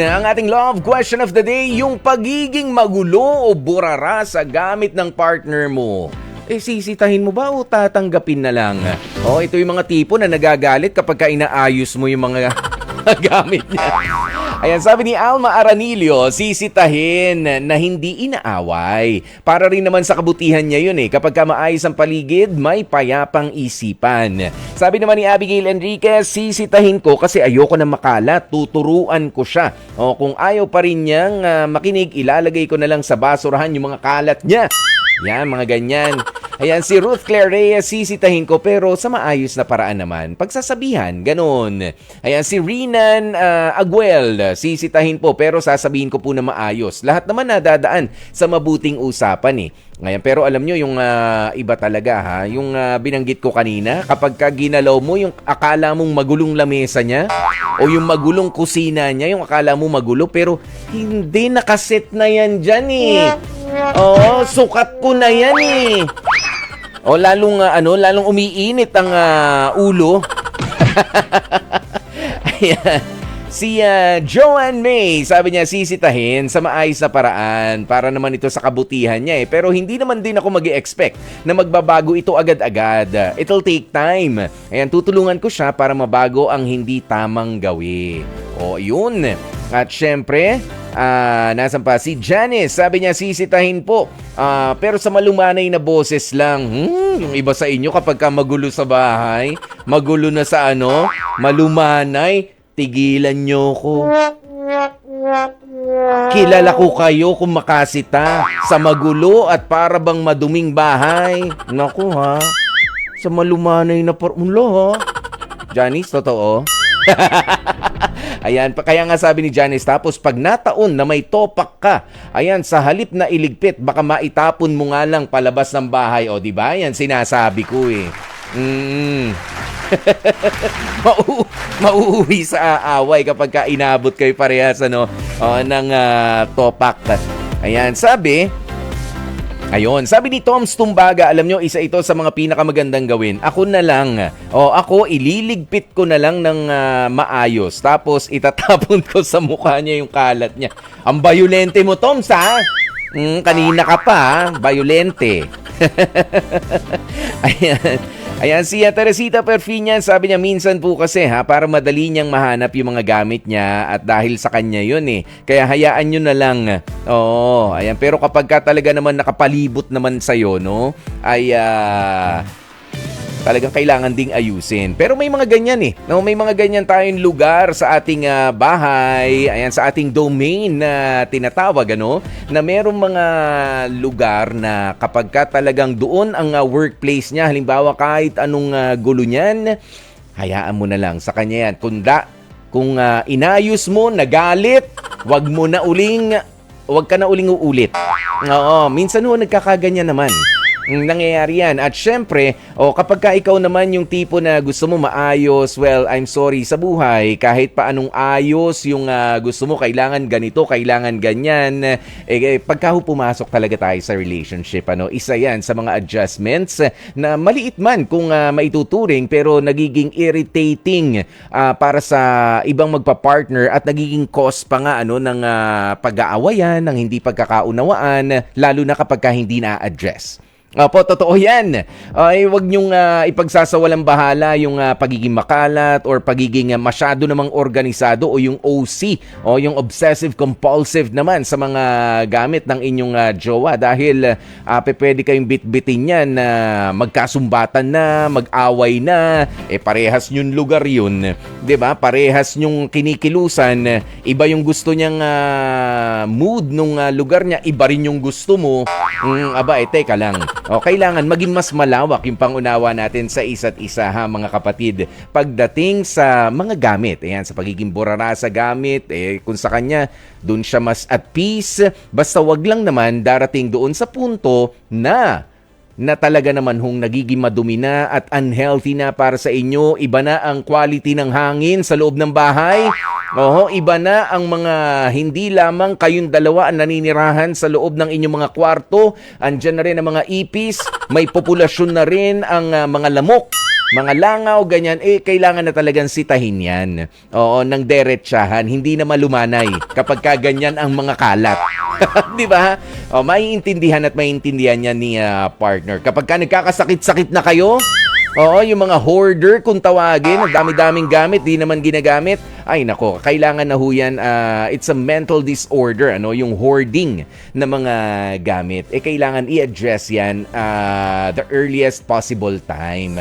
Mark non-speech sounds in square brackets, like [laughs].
Ang ating love question of the day, yung pagiging magulo o burara sa gamit ng partner mo. Eh, sisitahin mo ba o tatanggapin na lang? O, ito yung mga tipo na nagagalit kapag ka inaayos mo yung mga [laughs] gamit niya. Ayan, sabi ni Alma Aranilio, sisitahin na hindi inaaway. Para rin naman sa kabutihan niya yun eh. Kapag ka maayos ang paligid, may payapang isipan. Sabi naman ni Abigail Enriquez, sisitahin ko kasi ayoko na makalat, tuturuan ko siya. O kung ayaw pa rin niyang ah, makinig, ilalagay ko na lang sa basurahan yung mga kalat niya. Yan, mga ganyan. Ayan, si Ruth Claire Reyes, sisitahin ko pero sa maayos na paraan naman. Pagsasabihan, ganun. Ayan, si Rinan ah, Aguel, sisitahin po pero sasabihin ko po na maayos. Lahat naman nadadaan sa mabuting usapan eh. Ngayon, pero alam nyo, yung ah, iba talaga ha, yung ah, binanggit ko kanina, kapag ka ginalaw mo, yung akala mong magulong lamesa niya, o yung magulong kusina niya, yung akala mo magulo, pero hindi nakaset na yan dyan eh. Oo, sukat ko na yan eh. O lalong ah, ano, lalong umiinit ang ah, ulo. [laughs] Si ah, Joanne May, sabi niya sisitahin sa maayos na paraan para naman ito sa kabutihan niya eh. Pero hindi naman din ako mag expect na magbabago ito agad-agad. It'll take time. Ayan, tutulungan ko siya para mabago ang hindi tamang gawi. O yun. At syempre, ah, nasan pa? Si Janice, sabi niya sisitahin po. Ah, pero sa malumanay na boses lang. Hmm, yung iba sa inyo kapag ka magulo sa bahay, magulo na sa ano, malumanay, tigilan nyo ko. Kilala ko kayo kung makasita sa magulo at para bang maduming bahay. Naku ha, sa malumanay na formula ha. Janice, totoo? [laughs] Ayan, kaya nga sabi ni Janice, tapos pag nataon na may topak ka, ayan, sa halip na iligpit, baka maitapon mo nga lang palabas ng bahay. O, di ba? Yan, sinasabi ko eh. Mm. [laughs] Mau mauuwi sa away kapag ka inabot kayo parehas ano, o, ng ah, topak. Ayan, sabi, Ayon, sabi ni Tom Stumbaga, alam nyo, isa ito sa mga pinakamagandang gawin. Ako na lang, o ako ililigpit ko na lang ng ah, maayos. Tapos itatapon [laughs] ko sa mukha niya yung kalat niya. Ang bayulente mo, Tom, sa? Mm, kanina ka pa, ha? bayulente. [laughs] Ayan. Ayan, si Teresita Perfinian, sabi niya minsan po kasi ha, para madali niyang mahanap yung mga gamit niya at dahil sa kanya yun eh. Kaya hayaan nyo na lang. Oo, ayan. Pero kapag ka talaga naman nakapalibot naman sa'yo, no, ay ah, talagang kailangan ding ayusin. Pero may mga ganyan eh. No, may mga ganyan tayong lugar sa ating ah, bahay, ayan sa ating domain na tinatawag ano, na merong mga lugar na kapag ka talagang doon ang ah, workplace niya, halimbawa kahit anong ah, gulo niyan, hayaan mo na lang sa kanya yan. Kunda kung ah, inayos mo, nagalit, wag mo na uling wag ka na uling uulit. Oo, minsan ho nagkakaganyan naman nangyayari yan. At syempre, o kapag ka ikaw naman yung tipo na gusto mo maayos, well, I'm sorry sa buhay, kahit pa anong ayos yung ah, gusto mo, kailangan ganito, kailangan ganyan, eh, eh, pagka pumasok talaga tayo sa relationship, ano, isa yan sa mga adjustments na maliit man kung ah, maituturing, pero nagiging irritating ah, para sa ibang magpa-partner at nagiging cause pa nga ano, ng ah, pag-aawayan, ng hindi pagkakaunawaan, lalo na kapag ka hindi na-address. Opo, totoo yan. Ay, wag niyong ah, ipagsasawalang bahala yung ah, pagiging makalat or pagiging ah, masyado namang organisado o yung OC o yung obsessive compulsive naman sa mga gamit ng inyong ah, jowa dahil ah, pe- pwede kayong bitbitin yan na magkasumbatan na, mag-away na, eh parehas yung lugar yun. ba? Parehas yung kinikilusan, iba yung gusto niyang ah, mood nung ah, lugar niya, iba rin yung gusto mo. Mm, aba, eh, teka lang. O, kailangan maging mas malawak yung pangunawa natin sa isa't isa ha mga kapatid. Pagdating sa mga gamit, ayan, sa pagiging burara sa gamit, eh, kung sa kanya, dun siya mas at peace. Basta wag lang naman darating doon sa punto na na talaga naman hong nagiging madumi na at unhealthy na para sa inyo. Iba na ang quality ng hangin sa loob ng bahay. Oho, iba na ang mga hindi lamang kayong dalawa ang naninirahan sa loob ng inyong mga kwarto. Andyan na rin ang mga ipis. May populasyon na rin ang ah, mga lamok. mga langaw, ganyan, eh, kailangan na talagang sitahin yan. Oo, ng derechahan, hindi na malumanay kapag ka ganyan ang mga kalat. [laughs] Di ba? O, maiintindihan at maiintindihan yan ni ah, partner. Kapag ka nagkakasakit-sakit na kayo, Oo, yung mga hoarder kung tawagin, ang dami-daming gamit, di naman ginagamit. Ay nako, kailangan na ho yan, ah, it's a mental disorder, ano, yung hoarding na mga gamit. Eh kailangan i-address yan ah, the earliest possible time.